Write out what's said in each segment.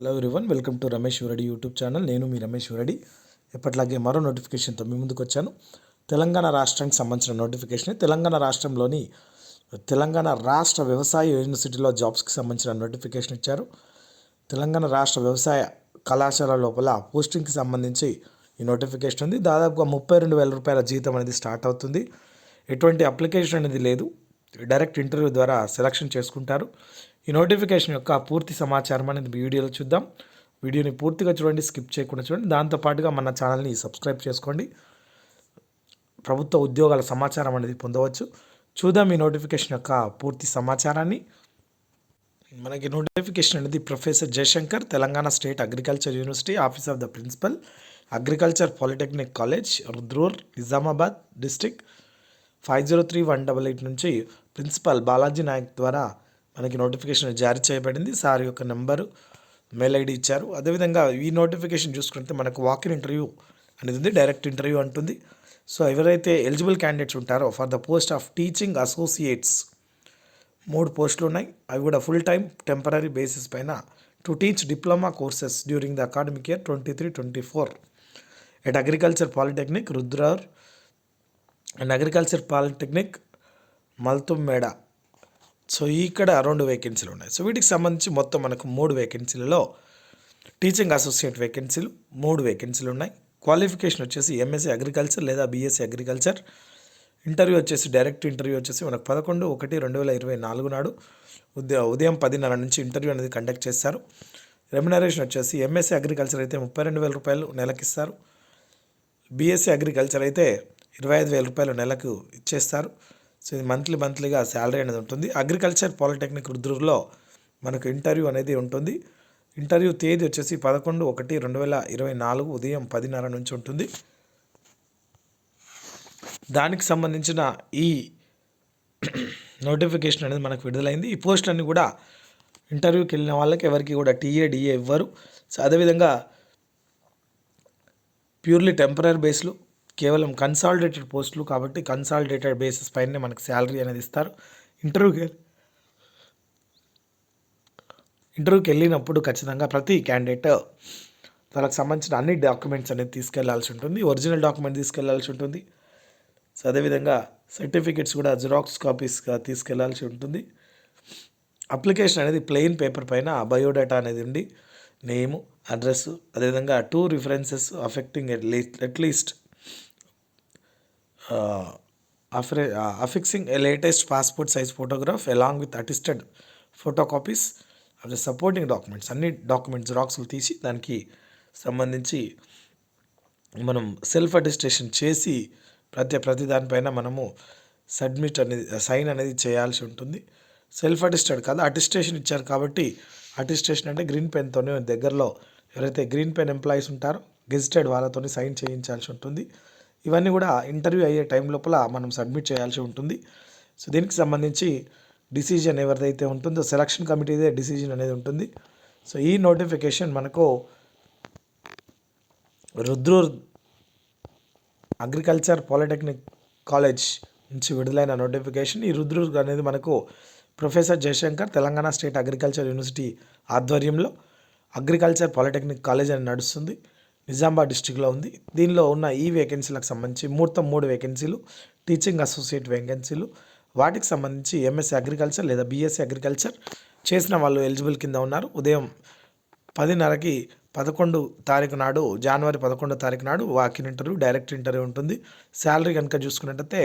Hello everyone welcome to Ramesh Varadi YouTube channel నేను మీ రమేష్ వరడి ఎప్పట్లాగే మరో నోటిఫికేషన్తో మీ ముందుకు వచ్చాను. తెలంగాణ రాష్ట్రానికి సంబంధించిన నోటిఫికేషన్ తెలంగాణ రాష్ట్రంలోని తెలంగాణ రాష్ట్ర వ్యవసాయ యూనివర్సిటీలో జాబ్స్కి సంబంధించిన నోటిఫికేషన్ ఇచ్చారు. తెలంగాణ రాష్ట్ర వ్యవసాయ కళాశాల లోపల పోస్టింగ్కి సంబంధించి ఈ నోటిఫికేషన్ ఉంది. దాదాపుగా ముప్పై రెండు వేల రూపాయల జీతం అనేది స్టార్ట్ అవుతుంది. ఎటువంటి అప్లికేషన్ అనేది లేదు. డైరెక్ట్ ఇంటర్వ్యూ ద్వారా సెలక్షన్ చేసుకుంటారు. ఈ నోటిఫికేషన్ యొక్క పూర్తి సమాచారం అనేది వీడియోలో చూద్దాం. వీడియోని పూర్తిగా చూడండి స్కిప్ చేయకుండా చూడండి. దాంతోపాటుగా మన ఛానల్ని సబ్స్క్రైబ్ చేసుకోండి. ప్రభుత్వ ఉద్యోగాల సమాచారం అనేది పొందవచ్చు. చూద్దాం ఈ నోటిఫికేషన్ యొక్క పూర్తి సమాచారాన్ని. మనకి నోటిఫికేషన్ అనేది professor Jayashankar Telangana state agriculture university office of the principal agriculture polytechnic college Rudrur Nizamabad district five zero three one double eight నుంచి ప్రిన్సిపల్ బాలాజీ నాయక్ ద్వారా మనకి నోటిఫికేషన్ జారీ చేయబడింది. సార్ యొక్క నెంబరు మెయిల్ ఐడి ఇచ్చారు. అదేవిధంగా ఈ నోటిఫికేషన్ చూసుకుంటే మనకు వాకిన్ ఇంటర్వ్యూ అనేది ఉంది డైరెక్ట్ ఇంటర్వ్యూ అంటుంది. సో ఎవరైతే ఎలిజిబుల్ క్యాండిడేట్స్ ఉంటారో for the post of teaching associates మూడు పోస్టులు ఉన్నాయి. అవి కూడా ఫుల్ టైం టెంపరీ బేసిస్ పైన to teach diploma courses during the academic year twenty three twenty four. At agriculture polytechnic Rudrur and agriculture polytechnic Maltummeda. So ఇక్కడ రెండు వేకెన్సీలు ఉన్నాయి. So వీటికి సంబంధించి మొత్తం మనకు మూడు వేకెన్సీలలో టీచింగ్ అసోసియేట్ వేకెన్సీలు మూడు వేకెన్సీలు ఉన్నాయి. క్వాలిఫికేషన్ వచ్చేసి ఎంఎస్సీ అగ్రికల్చర్ లేదా బీఎస్సీ అగ్రికల్చర్ ఇంటర్వ్యూ వచ్చేసి డైరెక్ట్ ఇంటర్వ్యూ వచ్చేసి మనకు పదకొండు ఒకటి రెండు వేల ఇరవై నాలుగు నాడు ఉదయం ఉదయం పదిన్నర నుంచి ఇంటర్వ్యూ అనేది కండక్ట్ చేస్తారు. రెమ్యునరేషన్ వచ్చేసి ఎంఎస్సీ అగ్రికల్చర్ అయితే ముప్పై రెండు వేల రూపాయలు నెలకిస్తారు. బీఎస్సీ అగ్రికల్చర్ అయితే ఇరవై ఐదు వేల రూపాయలు నెలకు ఇచ్చేస్తారు. సో ఇది మంత్లీ మంత్లీగా శాలరీ అనేది ఉంటుంది. అగ్రికల్చర్ పాలిటెక్నిక్ రుద్రూరులో మనకు ఇంటర్వ్యూ అనేది ఉంటుంది. ఇంటర్వ్యూ తేదీ వచ్చేసి పదకొండు ఒకటి రెండు వేల ఇరవై నాలుగు ఉదయం పదిన్నర నుంచి ఉంటుంది. దానికి సంబంధించిన ఈ నోటిఫికేషన్ అనేది మనకు విడుదలైంది. ఈ పోస్టులన్నీ కూడా ఇంటర్వ్యూకి వెళ్ళిన వాళ్ళకి ఎవరికి కూడా టీఏ డిఏ ఇవ్వరు. సో అదేవిధంగా ప్యూర్లీ టెంపరీ బేస్లు కేవలం కన్సాలిడేటెడ్ పోస్టులు కాబట్టి కన్సాలిడేటెడ్ బేసిస్ పైనే మనకు శాలరీ అనేది ఇస్తారు. ఇంటర్వ్యూకి ఇంటర్వ్యూకి వెళ్ళినప్పుడు ఖచ్చితంగా ప్రతి క్యాండిడేట్ తనకు సంబంధించిన అన్ని డాక్యుమెంట్స్ అనేది తీసుకెళ్ళాల్సి ఉంటుంది. ఒరిజినల్ డాక్యుమెంట్ తీసుకెళ్ళాల్సి ఉంటుంది. సో అదేవిధంగా సర్టిఫికెట్స్ కూడా జిరాక్స్ కాపీస్గా తీసుకెళ్ళాల్సి ఉంటుంది. అప్లికేషన్ అనేది ప్లెయిన్ పేపర్ పైన బయోడేటా అనేది ఉండి నేము అడ్రస్ అదేవిధంగా two references affecting at least అఫ్రే affixing a latest passport size photograph along with attested photo copies of the supporting documents అన్ని డాక్యుమెంట్స్ జిరాక్స్లు తీసి దానికి సంబంధించి మనం సెల్ఫ్ అటిస్టేషన్ చేసి ప్రతి ప్రతి దానిపైన మనము సబ్మిట్ అనేది సైన్ అనేది చేయాల్సి ఉంటుంది. సెల్ఫ్ అటిస్టెడ్ కాదు అటిస్టేషన్ ఇచ్చారు కాబట్టి అటిస్టేషన్ అంటే గ్రీన్ పెన్తోనే దగ్గరలో ఎవరైతే గ్రీన్ పెన్ ఎంప్లాయీస్ ఉంటారో గెజిటెడ్ వాళ్ళతో సైన్ చేయించాల్సి ఉంటుంది. ఇవన్నీ కూడా ఇంటర్వ్యూ అయ్యే టైం లోపల మనం సబ్మిట్ చేయాల్సి ఉంటుంది. సో దీనికి సంబంధించి డిసిజన్ ఎవరిదైతే ఉంటుందో సెలక్షన్ కమిటీదే డిసిజన్ అనేది ఉంటుంది. సో ఈ నోటిఫికేషన్ మనకు రుద్రూర్ అగ్రికల్చర్ పాలిటెక్నిక్ కాలేజ్ నుంచి విడుదలైన నోటిఫికేషన్. ఈ రుద్రూర్ అనేది మనకు professor Jayashankar Telangana state agriculture university ఆధ్వర్యంలో అగ్రికల్చర్ పాలిటెక్నిక్ కాలేజ్ అని నడుస్తుంది. నిజామాబాద్ డిస్టిక్లో ఉంది. దీనిలో ఉన్న ఈ వేకెన్సీలకు సంబంధించి మొత్తం మూడు వేకెన్సీలు టీచింగ్ అసోసియేట్ వేకెన్సీలు. వాటికి సంబంధించి ఎంఎస్సీ అగ్రికల్చర్ లేదా బీఎస్సీ అగ్రికల్చర్ చేసిన వాళ్ళు ఎలిజిబుల్ కింద ఉన్నారు. ఉదయం పదిన్నరకి పదకొండు తారీఖు నాడు జనవరి పదకొండో తారీఖు నాడు walk in interview direct interview ఉంటుంది. శాలరీ కనుక చూసుకున్నట్టయితే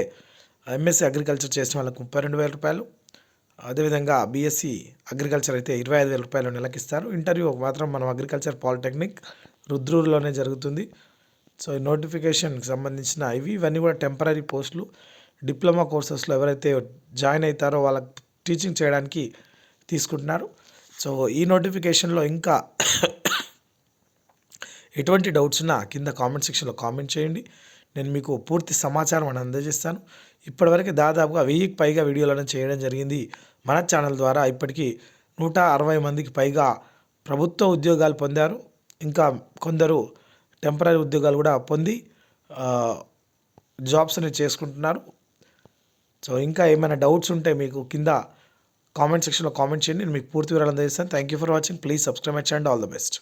ఎంఎస్సీ అగ్రికల్చర్ చేసిన వాళ్ళకి ముప్పై రెండు వేల రూపాయలు. అదేవిధంగా బీఎస్సీ అగ్రికల్చర్ అయితే ఇరవై ఐదు వేల రూపాయలు నెలకిస్తారు. ఇంటర్వ్యూ మాత్రం మనం అగ్రికల్చర్ పాలిటెక్నిక్ రుద్రూరులోనే జరుగుతుంది. సో ఈ నోటిఫికేషన్కి సంబంధించిన ఇవి ఇవన్నీ కూడా టెంపరీ పోస్టులు. డిప్లొమా కోర్సెస్లో ఎవరైతే జాయిన్ అవుతారో వాళ్ళకి టీచింగ్ చేయడానికి తీసుకుంటున్నారు. సో ఈ నోటిఫికేషన్లో ఇంకా ఎటువంటి డౌట్స్ ఉన్నా కింద కామెంట్ సెక్షన్లో కామెంట్ చేయండి. నేను మీకు పూర్తి సమాచారం అని అందజేస్తాను. ఇప్పటివరకు దాదాపుగా వెయ్యికి పైగా వీడియోలను చేయడం జరిగింది మన ఛానల్ ద్వారా. ఇప్పటికీ నూట అరవై మందికి పైగా ప్రభుత్వ ఉద్యోగాలు పొందారు. ఇంకా కొందరు టెంపరీ ఉద్యోగాలు కూడా పొంది జాబ్స్ని చేసుకుంటున్నారు. సో ఇంకా ఏమైనా డౌట్స్ ఉంటే మీకు కింద కామెంట్ సెక్షన్లో కామెంట్ చేయండి. నేను మీకు పూర్తి వివరాలు అందజేస్తాను. Thank you for watching please subscribe and all the best